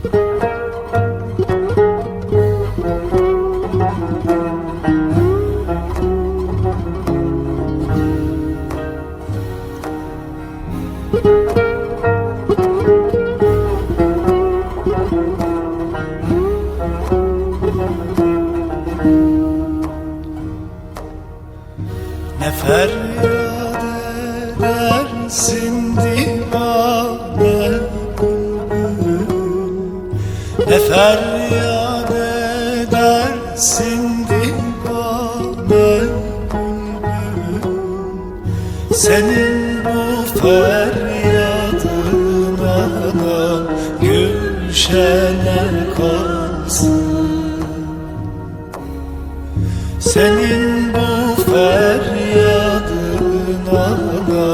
Ne feryat edersin feryat edersin divane bülbül Senin bu feryadına da gülşenler kalsın senin bu feryadına da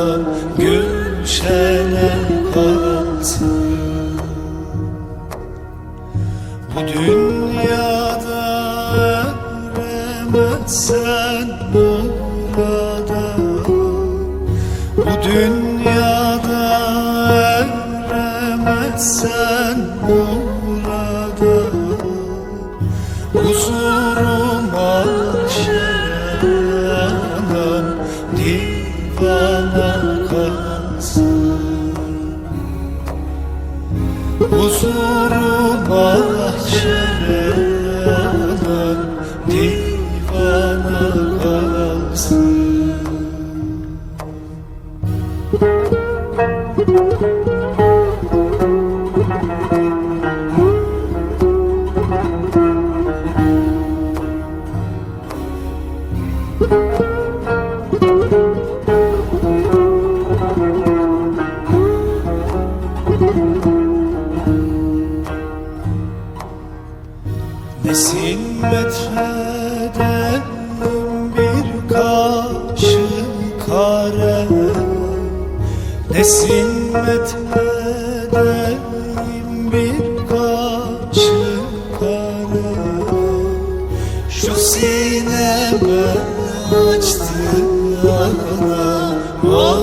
gülşene kalsın eremezsen burada Bu dünyada eremezsen burada. Huzurum aşeranam divana kalsın. Huzurum aşeranam Nesin metheden kare Nesin metheden bir kaşık kare. Şu sineme açtı ana Var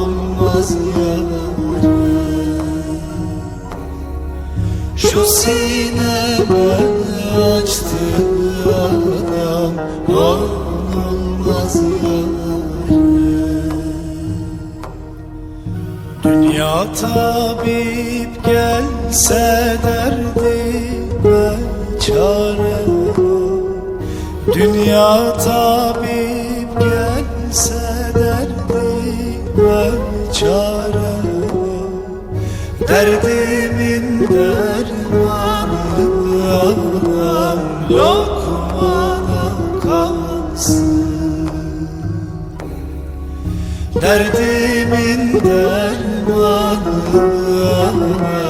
olmaz yarım şu sineme açtı adam Olmaz Dünya tabip gelse derdime çare Dünya tabip gelse derdime çare Derdimin dermanı anam Lokmana kalsın. Derdimin dermanı Lokmana